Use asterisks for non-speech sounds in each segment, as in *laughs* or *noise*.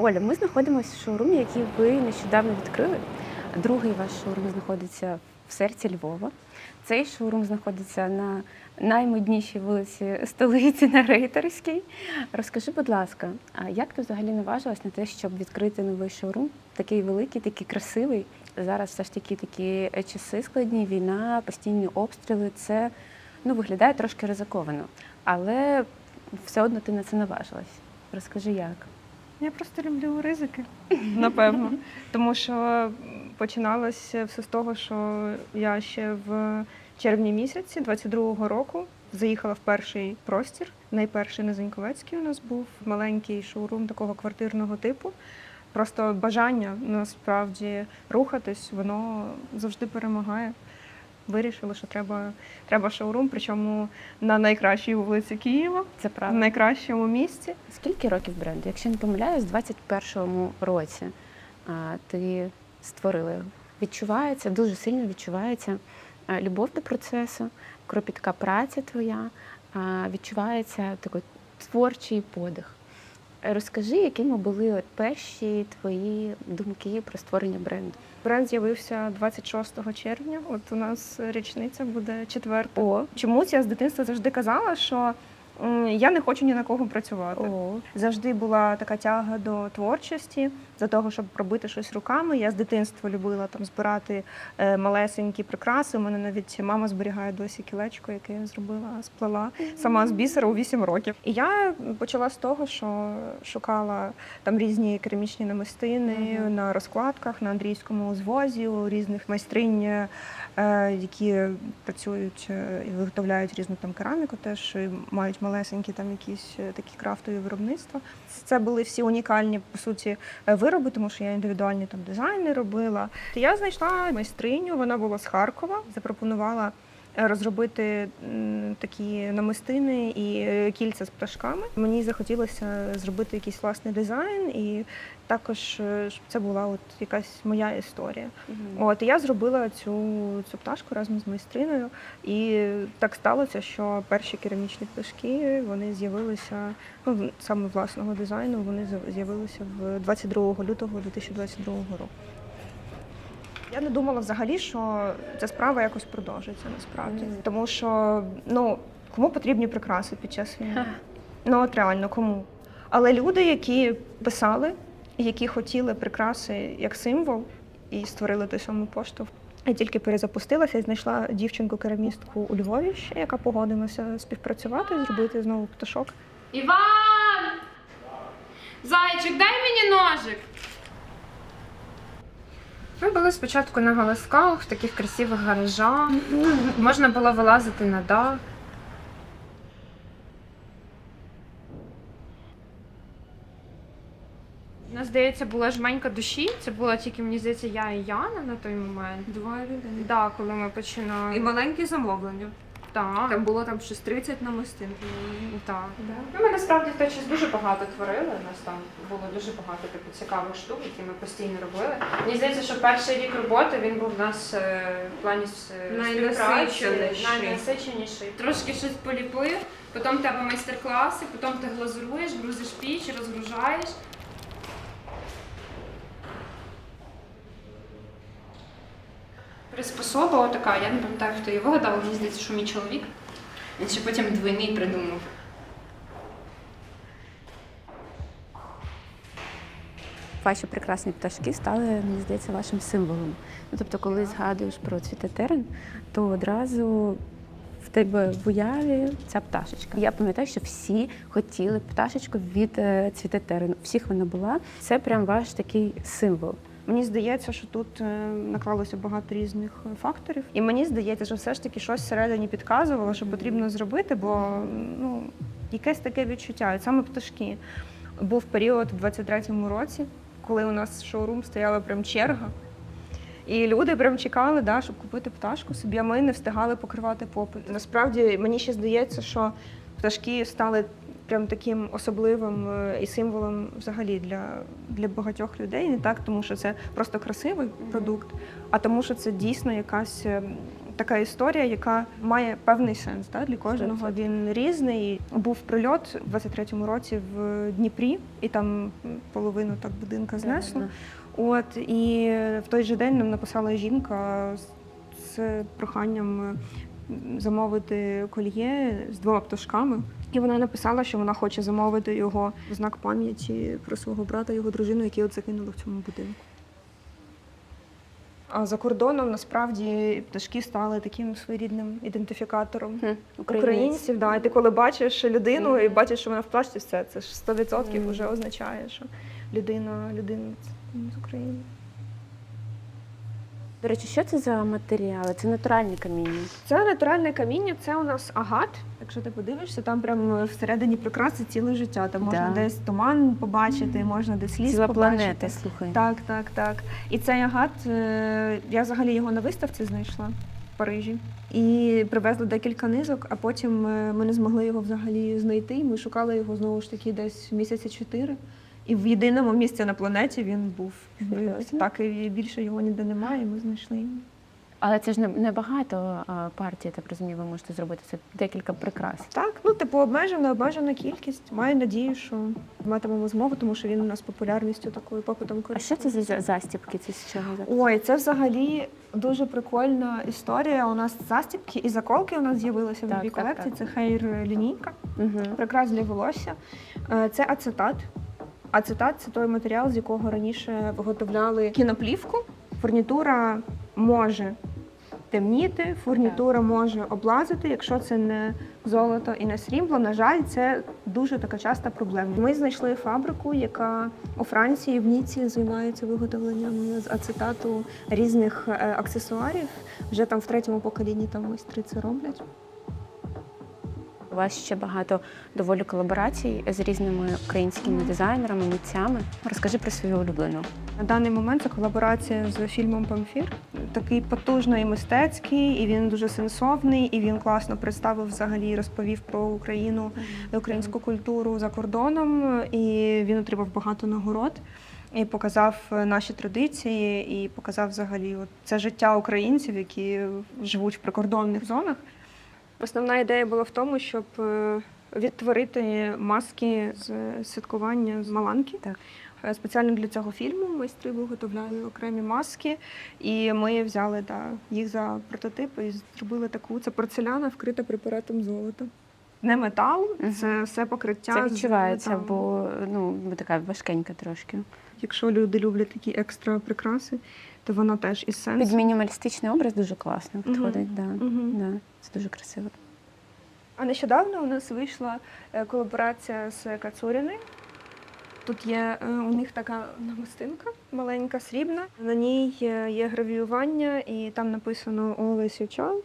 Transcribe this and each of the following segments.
Оля, ми знаходимося в шоурумі, який ви нещодавно відкрили. Другий ваш шоурум знаходиться в серці Львова. Цей шоурум знаходиться на наймоднішій вулиці столиці на Рейтерській. Розкажи, будь ласка, а як ти взагалі наважилась на те, щоб відкрити новий шоурум? Такий великий, такий красивий. Зараз все ж таки такі часи складні, війна, постійні обстріли. Це ну, виглядає трошки ризиковано. Але все одно ти на це наважилась. Розкажи, як? Я просто люблю ризики, *laughs* напевно. Тому що починалося все з того, що я ще в червні місяці 22-го року заїхала в перший простір. Найперший на Заньковецький у нас був маленький шоурум такого квартирного типу. Просто бажання насправді рухатись, воно завжди перемагає. Вирішили, що треба, треба шоурум, причому на найкращій вулиці Києва, Це в правда. найкращому місці. Скільки років бренду? Якщо не помиляюсь, в 21-му році а, ти створила його. Відчувається, дуже сильно відчувається любов до процесу, кропітка праця твоя, а, відчувається такий творчий подих. Розкажи, якими були от перші твої думки про створення бренду? Бренд з'явився 26 червня. От у нас річниця буде четверта. О, Чомусь я з дитинства завжди казала, що я не хочу ні на кого працювати. о, Завжди була така тяга до творчості, до того, щоб робити щось руками. Я з дитинства любила там збирати е, малесенькі прикраси. У мене навіть мама зберігає досі кілечко, яке я зробила, сплела сама з бісера у 8 років. І я почала з того, що шукала там різні керамічні намистини Мгм. на розкладках, на андрійському узвозі, у різних майстринь, е, які працюють е, і виготовляють різну там кераміку, теж і мають малесенькі там якісь е, такі крафтові виробництва. Це були всі унікальні по суті е, вироби, тому що я індивідуальні там дизайни робила. Я знайшла майстриню, вона була з Харкова, запропонувала. Розробити такі намистини і е, кільця з пташками. Мені захотілося зробити якийсь власний дизайн, і також е, щоб це була от якась моя історія. От і я зробила цю, цю пташку разом з майстриною, і так сталося, що перші керамічні пташки вони з'явилися ну саме власного дизайну. Вони з'явилися в 22 лютого 2022 року. Я не думала взагалі, що ця справа якось продовжиться насправді, Мгм. тому що ну кому потрібні прикраси під час війни? Ну от реально кому? Але люди, які писали, які хотіли прикраси як символ, і створили той самий поштовх. Я тільки перезапустилася і знайшла дівчинку-керамістку у Львові, ще, яка погодилася співпрацювати, зробити знову пташок. Іван! Зайчик, дай мені ножик. Ми були спочатку на галасках, в таких красивих гаражах. Можна було вилазити на дах. У нас, здається, була жменька душі. Це була тільки, мені здається, я і Яна на той момент. Два людини. Да, коли ми починали. І маленькі замовлення. Так. Там було там щось 30 намистин. Так. Ну, ми насправді в той час дуже багато творили. У нас там було дуже багато типу, цікавих штук, які ми постійно робили. Мені здається, що перший рік роботи він був у нас е, в плані с- Найнасиченіший. найнасиченіший. Трошки щось поліпив, потім в тебе майстер-класи, потім ти глазуруєш, грузиш піч, розгружаєш. Приспособа така, я не пам'ятаю, хто її вигадав, але мені здається, що мій чоловік. Він ще потім двойний придумав. Ваші прекрасні пташки стали, мені здається, вашим символом. Ну, тобто, коли згадуєш про цвітотерен, то одразу в тебе в уяві ця пташечка. Я пам'ятаю, що всі хотіли пташечку від е, цвітотерену. Всіх вона була. Це прям ваш такий символ. Мені здається, що тут е, наклалося багато різних е, факторів, і мені здається, що все ж таки щось всередині підказувало, що потрібно зробити, бо ну якесь таке відчуття. І саме пташки. Був період в 23-му році, коли у нас шоурум стояла прям черга. І люди прям чекали, да, щоб купити пташку собі, а ми не встигали покривати попит. Насправді мені ще здається, що пташки стали прям таким особливим е, і символом взагалі для, для багатьох людей. Не так, тому що це просто красивий продукт, а тому, що це дійсно якась е, така історія, яка має певний сенс. Так? Для кожного він різний. Був прильот у 23-му році в Дніпрі, і там половину так будинка знесло. От і в той же день нам написала жінка з, проханням м, замовити кольє з двома пташками. І вона написала, що вона хоче замовити його в знак пам'яті про свого брата, його дружину, які от загинули в цьому будинку. А за кордоном насправді пташки стали таким своєрідним ідентифікатором Хм, українців. Да. І ти коли бачиш людину і бачиш, що вона в плащі, все це ж 100% вже означає, що людина, людина з України. До речі, що це за матеріали? Це натуральні каміння. Це натуральне каміння, це у нас агат. Якщо ти подивишся, там прямо всередині прикраси ціле життя. Там можна Да. десь туман побачити, можна десь ліс Ціла побачити. планета, слухай. Так, так, так. І цей агат, е, я взагалі його на виставці знайшла в Парижі. І привезли декілька низок, а потім е, ми не змогли його взагалі знайти. Ми шукали його знову ж таки десь місяці чотири. І в єдиному місці на планеті він був. Серйозно? Так, і більше його ніде немає, ми знайшли. Але це ж не, не багато а, партій, я так розумію, ви можете зробити. Це декілька прикрас. Так, ну типу обмежена, обмежена кількість. Маю надію, що матимемо змогу, тому що він у нас популярністю такою попитом А що це за за- застібки? Це з чого? Ой, це взагалі дуже прикольна історія. У нас застібки і заколки у нас з'явилися в Так, новій так, колекції. так. Це хейр лінійка, Угу. прикрас для волосся. Е, Це ацетат. Ацетат це той матеріал, з якого раніше виготовляли кіноплівку. Фурнітура може темніти, фурнітура може облазити, якщо це не золото і не срібло. На жаль, це дуже така часта проблема. Ми знайшли фабрику, яка у Франції в Ніці займається виготовленням з ацетату різних е, аксесуарів. Вже там в третьому поколінні там майстри це роблять. Вас ще багато доволі колаборацій з різними українськими дизайнерами, митцями. Розкажи про свою улюблену. На даний момент це колаборація з фільмом Памфір. Такий потужний мистецький, і він дуже сенсовний, і він класно представив взагалі, розповів про Україну, українську культуру за кордоном. І він отримав багато нагород. І показав наші традиції, і показав взагалі от це життя українців, які живуть в прикордонних зонах. Основна ідея була в тому, щоб е, відтворити маски з святкування з Маланки. Так. Е, Спеціально для цього фільму майстри виготовляли окремі маски, і ми взяли да, їх за прототип і зробили таку. Це порцеляна, вкрита препаратом золота. Не метал, це все покриття. Це з відчувається, металу. бо ну така важкенька трошки. Якщо люди люблять такі екстра прикраси, то вона теж із сенсу. Під мінімалістичний образ дуже класно підходить. Да. Да. Це дуже красиво. А нещодавно у нас вийшла е, колаборація з Кацуріною. Тут є е, у них така намистинка маленька, срібна. На ній е, є гравіювання, і там написано Always your child.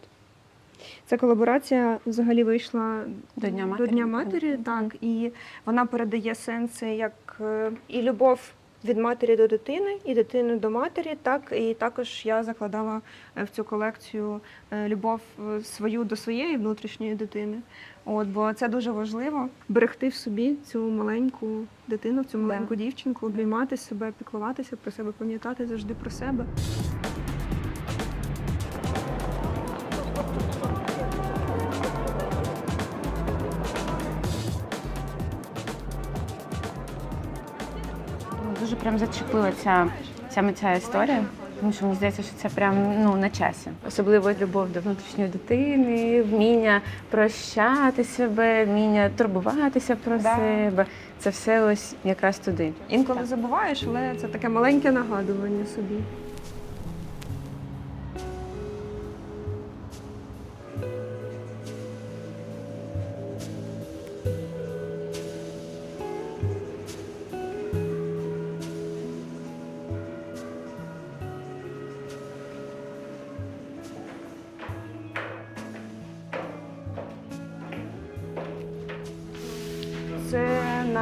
Ця колаборація взагалі вийшла До Дня До матері. Дня матері, так. І вона передає сенси як і любов від матері до дитини, і дитини до матері. Так і також я закладала е, в цю колекцію е, любов е, свою до своєї внутрішньої дитини. От, бо це дуже важливо берегти в собі цю маленьку дитину, цю маленьку дівчинку, обіймати себе, піклуватися про себе, пам'ятати завжди про себе. Прям зачепила ця, ця ця історія. Тому що мені здається, що це прям ну на часі. Особливо любов до внутрішньої дитини, вміння прощати себе, вміння турбуватися про Да. себе. Це все ось якраз туди. Інколи Так. забуваєш, але це таке маленьке нагадування собі.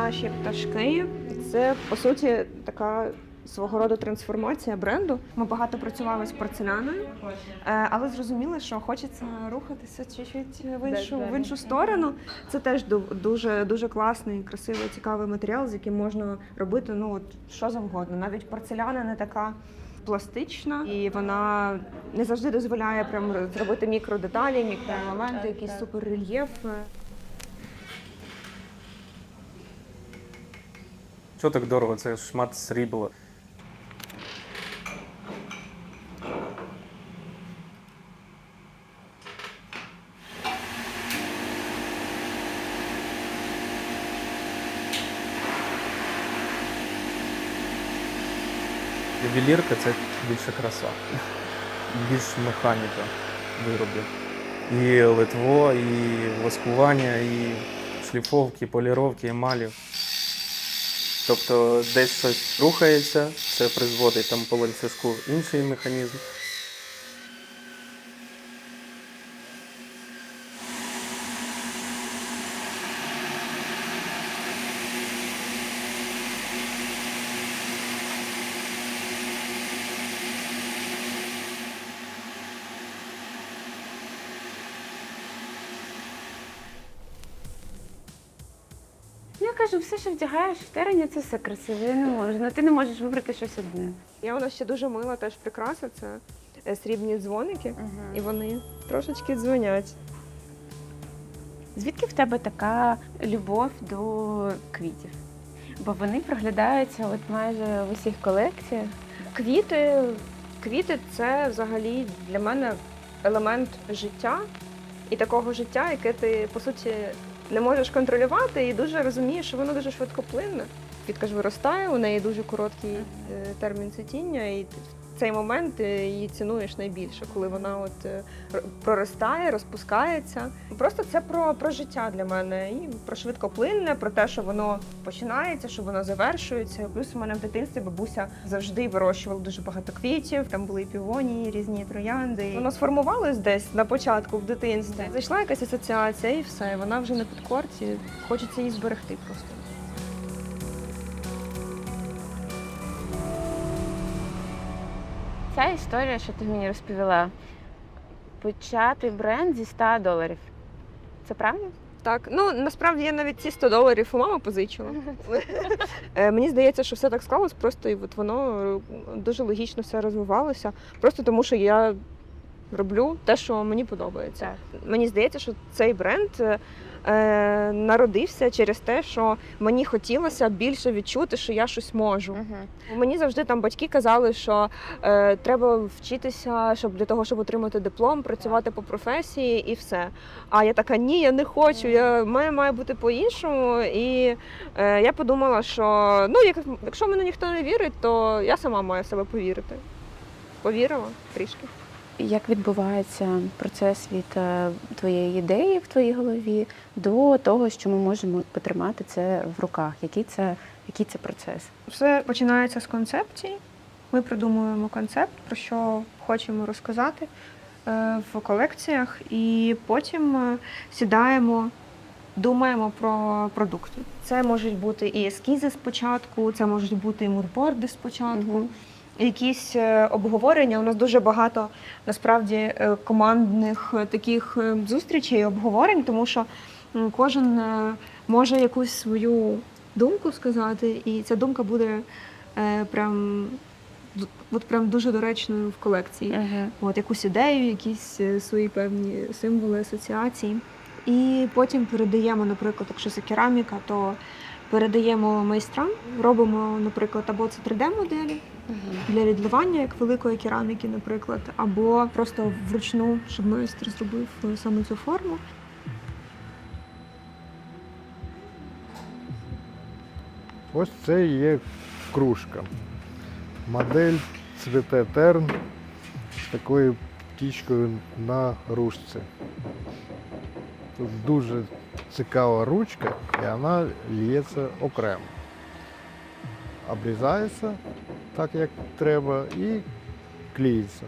Наші пташки. Це по суті така свого роду трансформація бренду. Ми багато працювали з порцеляною, е, але зрозуміли, що хочеться рухатися чуть-чуть в іншу, в іншу сторону. Це теж ду- дуже дуже класний, красивий, цікавий матеріал, з яким можна робити ну от що завгодно. Навіть порцеляна не така пластична, і вона не завжди дозволяє прям зробити мікродеталі, мікроелементи, якийсь суперрельєф. Чого так дорого? Це шмат срібла. Ювелірка це більше краса, більш механіка виробів. І литво, і воскування, і шліфовки, поліровки, емалів. Тобто десь щось рухається, це призводить там по ланцюжку інший механізм. Я кажу, все, що вдягаєш в терені, це все красиво. Я не можу. Ну, ти не можеш вибрати щось одне. Я нас ще дуже мила теж прикраса. Це е, срібні дзвоники, і вони трошечки дзвонять. Звідки в тебе така любов до квітів? Бо вони проглядаються от майже в усіх колекціях. Квіти, квіти це взагалі для мене елемент життя і такого життя, яке ти по суті не можеш контролювати, і дуже розумієш, що воно дуже швидкоплинне. Квітка ж виростає, у неї дуже короткий е, термін цвітіння, і цей момент е, її цінуєш найбільше, коли вона от е, проростає, розпускається. Просто це про, про життя для мене і про швидкоплинне, про те, що воно починається, що воно завершується. Плюс у мене в дитинстві бабуся завжди вирощувала дуже багато квітів. Там були і півонії, різні троянди. Воно сформувалось десь на початку в дитинстві. Зайшла якась асоціація, і все. Вона вже на підкорці. Хочеться її зберегти просто. Ця історія, що ти мені розповіла, почати бренд зі 100 доларів. Це правда? Так, ну насправді я навіть ці 100 доларів у мами позичила. *laughs* Е, Мені здається, що все так склалось, просто і от воно е, дуже логічно все розвивалося. Просто тому, що я роблю те, що мені подобається. Мені здається, що цей бренд е, народився через те, що мені хотілося більше відчути, що я щось можу. Мені завжди там батьки казали, що е, треба вчитися, щоб для того, щоб отримати диплом, працювати по професії і все. А я така, ні, я не хочу. Я має, має бути по-іншому. І е, я подумала, що ну, як, якщо мене ніхто не вірить, то я сама маю в себе повірити. Повірила трішки. Як відбувається процес від е, твоєї ідеї в твоїй голові до того, що ми можемо потримати це в руках? Який це, який це процес? Все починається з концепції. Ми придумуємо концепт, про що хочемо розказати е, в колекціях, і потім е, сідаємо, думаємо про продукти. Це можуть бути і ескізи спочатку, це можуть бути і мудборди спочатку. Якісь е, обговорення. У нас дуже багато насправді е, командних е, таких зустрічей і обговорень, тому що кожен може якусь свою думку сказати, і ця думка буде прям, от прям дуже доречною в колекції. Угу. От якусь ідею, якісь свої певні символи, асоціації. І потім передаємо, наприклад, якщо це кераміка, то передаємо майстрам, робимо, наприклад, або це 3D-моделі для відливання, як великої кераміки, наприклад, або просто вручну, щоб майстер зробив е, саме цю форму. Ось це є кружка. Модель цвіте терн з такою птічкою на ручці. Тут дуже цікава ручка і вона лється окремо. Обрізається так, як треба, і клеїться.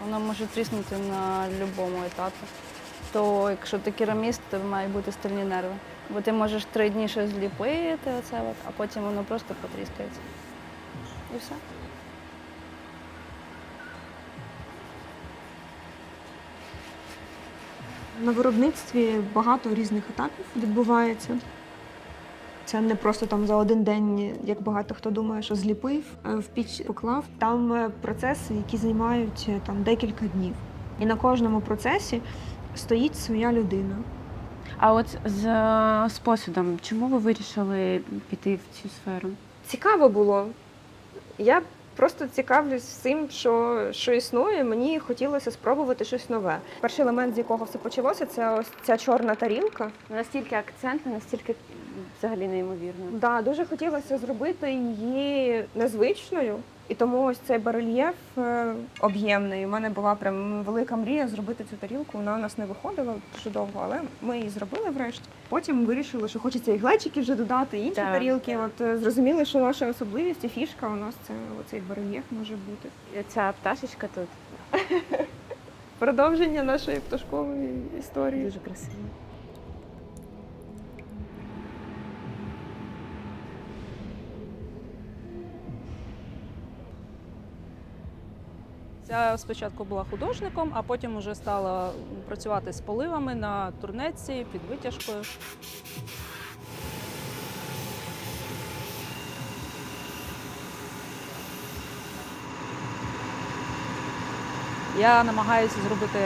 Вона може тріснути на будь-якому етапі. То якщо ти кераміст, то мають бути стальні нерви. Бо ти можеш три дні щось зліпити, оце от, а потім воно просто потріскається. І все. На виробництві багато різних етапів відбувається. Це не просто там за один день, як багато хто думає, що зліпив, е, в піч поклав. Там е, процеси, які займають е, там декілька днів. І на кожному процесі стоїть своя людина. А от з е, з посудом, чому ви вирішили піти в цю сферу? Цікаво було. Я просто цікавлюсь всім, що, що існує. Мені хотілося спробувати щось нове. Перший елемент, з якого все почалося, це ось ця чорна тарілка. Настільки акцентно, настільки взагалі неймовірно. Да, дуже хотілося зробити її незвичною. І тому ось цей барельєф е, об'ємний. У мене була прям велика мрія зробити цю тарілку. Вона у нас не виходила дуже довго, але ми її зробили врешті. Потім вирішили, що хочеться і глечики вже додати, і інші Так. тарілки. От е, зрозуміли, що наша особливість і фішка у нас це оцей барельєф може бути. Ця пташечка тут *laughs* Продовження нашої пташкової історії. дуже красива. Я спочатку була художником, а потім вже стала працювати з поливами на турнеці під витяжкою. Я намагаюся зробити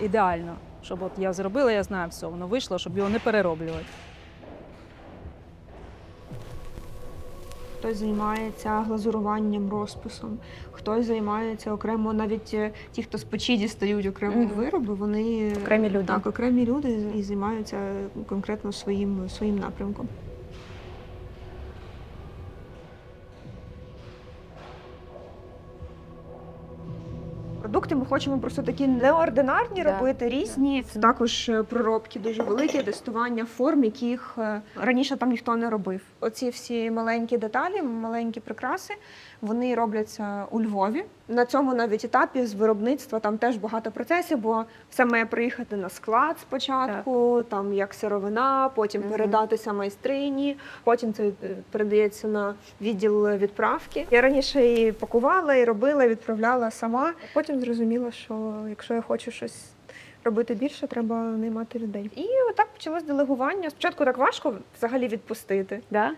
ідеально, щоб от я зробила, я знаю все, воно вийшло, щоб його не перероблювати. Хтось займається глазуруванням, розписом, хтось займається окремо, навіть е, ті, хто з печі дістають окремо Мгм. вироби, вони Окремі люди. так, окремі люди і займаються конкретно своїм своїм напрямком. Продукти хочемо просто такі неординарні Да. робити, різні. Також е, проробки дуже великі, тестування форм, яких е, раніше там ніхто не робив. Оці всі маленькі деталі, маленькі прикраси, вони робляться у Львові. На цьому навіть етапі з виробництва там теж багато процесів, бо все має приїхати на склад спочатку, там як сировина, потім Мгм. передатися майстрині, потім це передається на відділ відправки. Я раніше і пакувала, і робила, і відправляла сама. Потім зрозуміла, що якщо я хочу щось робити більше, треба наймати людей. І отак почалось делегування. Спочатку так важко взагалі відпустити. Да?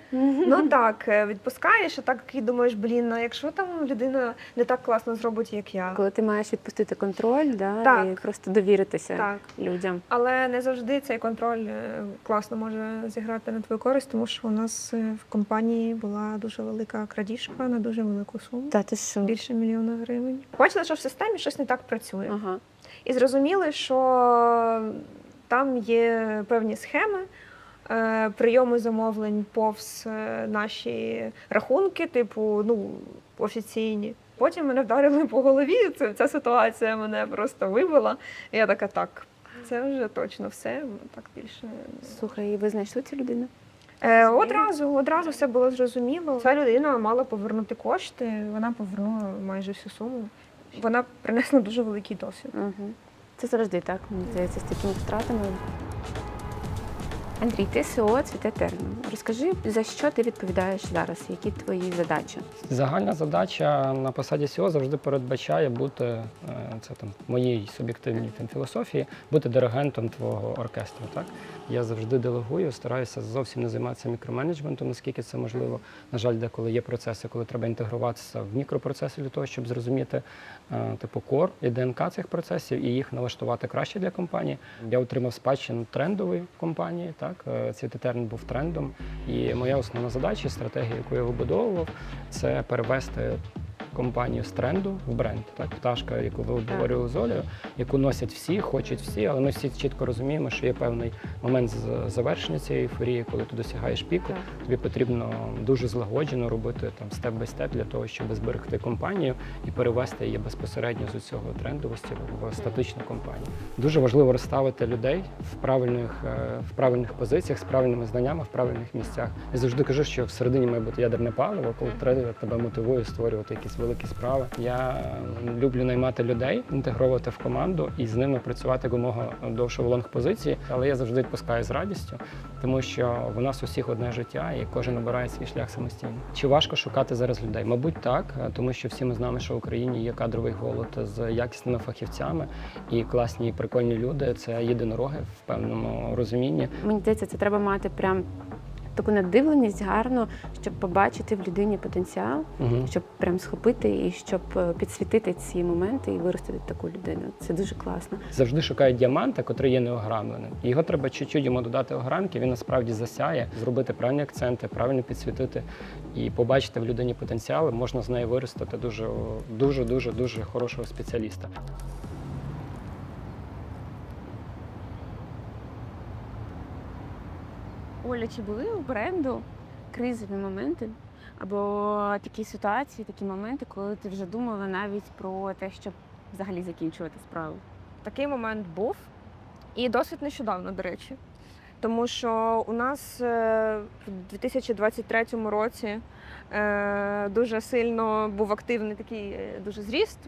Ну так, е, відпускаєш, а так і думаєш, блін, а якщо там людина не так класно зробить, як я. Коли ти маєш відпустити контроль, да, Так. і просто довіритися Так. людям. Але не завжди цей контроль е, класно може зіграти на твою користь, тому що у нас е, в компанії була дуже велика крадіжка на дуже велику суму. Та ти що? Більше мільйона гривень. Бачили, що в системі щось не так працює. Ага. І зрозуміли, що там є певні схеми. е, Прийоми замовлень повз е, наші рахунки, типу, ну, офіційні. Потім мене вдарили по голові. Це, ця ситуація мене просто вибила. І я така, так, це вже точно все. Так більше. Слухай, і ви знайшли цю людину? Е, одразу, одразу все було зрозуміло. Ця людина мала повернути кошти, вона повернула майже всю суму. Вона принесла дуже великий досвід. Угу. Це завжди так, мені здається, з такими втратами. Андрій, ти СО цвіте термін. Розкажи, за що ти відповідаєш зараз? Які твої задачі? Загальна задача на посаді СІО завжди передбачає бути е, це там моїй суб'єктивній там філософії, бути диригентом твого оркестру. Так я завжди делегую, стараюся зовсім не займатися мікроменеджментом, наскільки це можливо. На жаль, деколи є процеси, коли треба інтегруватися в мікропроцеси для того, щоб зрозуміти е, типу кор і ДНК цих процесів і їх налаштувати краще для компанії. Я отримав спадщину трендової компанії. Так Е, цей термін був трендом. І моя основна задача, стратегія, яку я вибудовував, це перевести компанію з тренду в бренд. Так, пташка, яку ви обговорювали з Олею, яку носять всі, хочуть всі, але ми всі чітко розуміємо, що є певний момент завершення цієї ейфорії, коли ти досягаєш піку. Так. Тобі потрібно дуже злагоджено робити там степ бай степ для того, щоб зберегти компанію і перевести її безпосередньо з цього трендовості в статичну компанію. Дуже важливо розставити людей в правильних, е, в правильних позиціях з правильними знаннями в правильних місцях. Я завжди кажу, що всередині має бути ядерне паливо, коли тренер тебе мотивує створювати якісь великі справи. Я люблю наймати людей, інтегровувати в команду і з ними працювати якомога довше в лонг позиції. Але я завжди відпускаю з радістю, тому що в нас усіх одне життя, і кожен обирає свій шлях самостійно. Чи важко шукати зараз людей? Мабуть, так, тому що всі ми знаємо, що в Україні є кадровий голод з якісними фахівцями і класні і прикольні люди. Це єдинороги в певному розумінні. Мені здається, це треба мати прям таку надивленість гарну, щоб побачити в людині потенціал, Угу. щоб прям схопити і щоб е, підсвітити ці моменти і виростити таку людину. Це дуже класно. Завжди шукають діаманта, котрий є неограмленим. Його треба чуть-чуть йому додати огранки, він насправді засяє, зробити правильні акценти, правильно підсвітити і побачити в людині потенціали, можна з нею виростити дуже, дуже, дуже, дуже хорошого спеціаліста. Оля, чи були у бренду кризові моменти або такі ситуації, такі моменти, коли ти вже думала навіть про те, щоб взагалі закінчувати справу? Такий момент був і досить нещодавно, до речі. Тому що у нас е, в 2023 році е, дуже сильно був активний такий е, дуже зріст.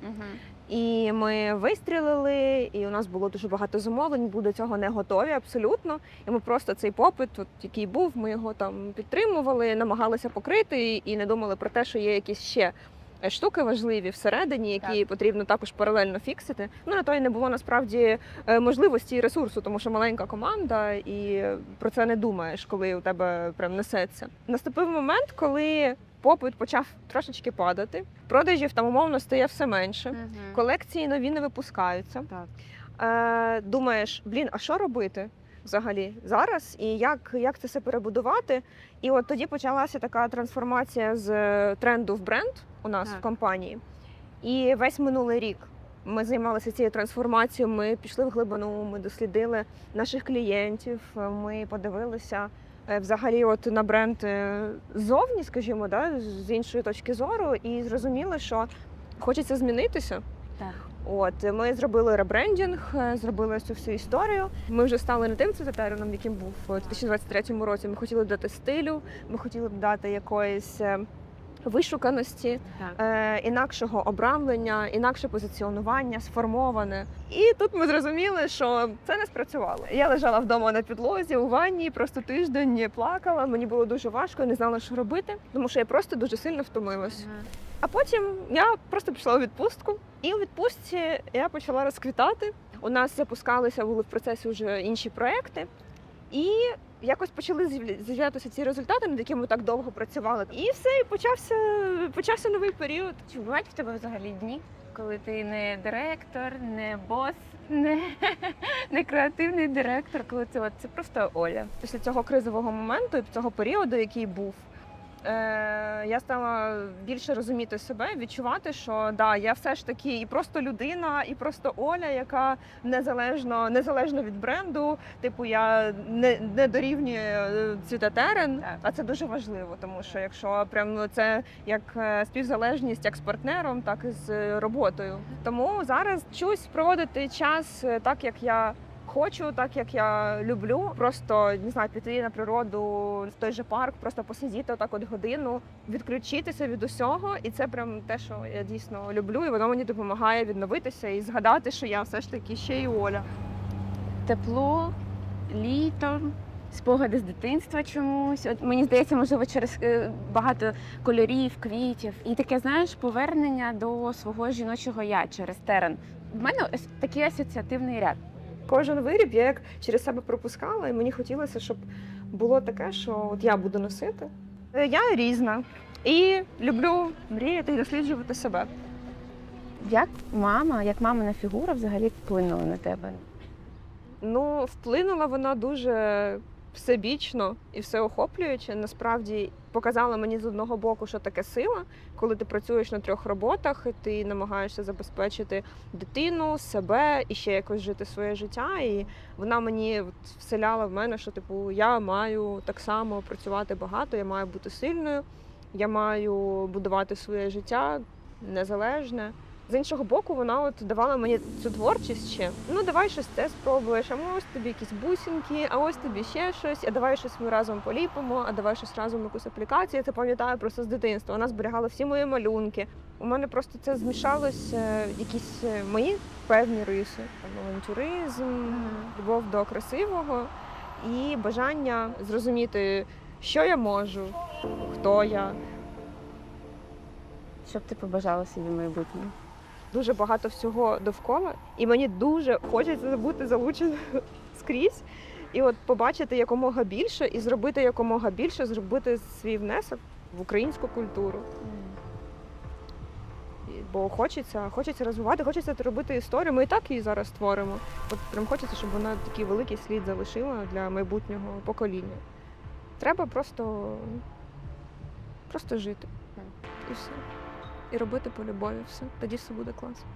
І ми вистрілили, і у нас було дуже багато замовлень. Були до цього не готові абсолютно. І ми просто цей попит, от, який був, ми його там підтримували, намагалися покрити і не думали про те, що є якісь ще е, штуки важливі всередині, які потрібно також паралельно фіксити. Ну на то й не було насправді е, можливості і ресурсу, тому що маленька команда, і про це не думаєш, коли у тебе прям несеться. Наступив момент, коли попит почав трошечки падати, продажів там умовно стає все менше. Колекції нові не випускаються. Так. Е, думаєш, блін, а що робити взагалі зараз? І як, як це все перебудувати? І от тоді почалася така трансформація з е, тренду в бренд у нас Так. в компанії. І весь минулий рік ми займалися цією трансформацією. Ми пішли в глибину, ми дослідили наших клієнтів, е, ми подивилися. Е, Взагалі, от на бренд е, ззовні, скажімо, да, з іншої точки зору, і зрозуміли, що хочеться змінитися. Так. От ми зробили ребрендінг, е, зробили цю всю історію. Ми вже стали не тим цитатерином, яким був у 2023 році. Ми хотіли дати стилю, ми хотіли дати якоїсь вишуканості, е, інакшого обрамлення, інакше позиціонування, сформоване. І тут ми зрозуміли, що це не спрацювало. Я лежала вдома на підлозі у ванні, просто тиждень плакала. Мені було дуже важко, не знала, що робити, тому що я просто дуже сильно втомилась. А потім я просто пішла у відпустку, і у відпустці я почала розквітати. У нас запускалися, були в процесі вже інші проекти, і якось почали з'явля- з'являтися ці результати, над якими ми так довго працювали. І все, і почався, почався новий період. Чи бувають в тебе взагалі дні, коли ти не директор, не бос, не, *laughs* не креативний директор, коли ти от це просто Оля? Після цього кризового моменту і цього періоду, який був. Е, я стала більше розуміти себе, відчувати, що да, я все ж таки і просто людина, і просто Оля, яка незалежно, незалежно від бренду. Типу, я не, не дорівнюю е, цвітатерен, а це дуже важливо, тому що якщо прям ну, це як е, співзалежність як з партнером, так і з роботою. Тому зараз чусь проводити час так, як я хочу, так як я люблю. Просто не знаю, піти на природу в той же парк, просто посидіти отак от годину, відключитися від усього. І це прям те, що я дійсно люблю, і воно мені допомагає відновитися і згадати, що я все ж таки ще й Оля. Тепло, літо, спогади з дитинства чомусь. От мені здається, можливо, через е, багато кольорів, квітів. І таке, знаєш, повернення до свого жіночого я через терен. В мене ось такий асоціативний ряд. Кожен виріб я як через себе пропускала, і мені хотілося, щоб було таке, що от я буду носити. Я різна і люблю мріяти і досліджувати себе. Як мама, як мамина фігура взагалі вплинула на тебе? Ну, вплинула вона дуже всебічно і всеохоплююче. Насправді показала мені з одного боку, що таке сила, коли ти працюєш на трьох роботах, ти намагаєшся забезпечити дитину, себе і ще якось жити своє життя. І вона мені вселяла в мене, що типу я маю так само працювати багато, я маю бути сильною, я маю будувати своє життя незалежне. З іншого боку, вона от давала мені цю творчість ще. Ну давай щось це спробуєш, а ось тобі якісь бусинки, а ось тобі ще щось, а давай щось ми разом поліпимо, а давай щось разом якусь аплікацію. Я це пам'ятаю просто з дитинства. Вона зберігала всі мої малюнки. У мене просто це змішалося якісь е, мої певні риси, авантюризм, любов до красивого і бажання зрозуміти, що я можу, хто я. Що б ти побажала собі в майбутньому? Дуже багато всього довкола, і мені дуже хочеться бути залученою *laughs* скрізь. І от побачити якомога більше і зробити якомога більше, зробити свій внесок в українську культуру. Бо хочеться, хочеться розвивати, хочеться робити історію. Ми і так її зараз створимо. От прям хочеться, щоб вона такий великий слід залишила для майбутнього покоління. Треба просто, просто жити. І все і робити по любові все. Тоді все буде класно.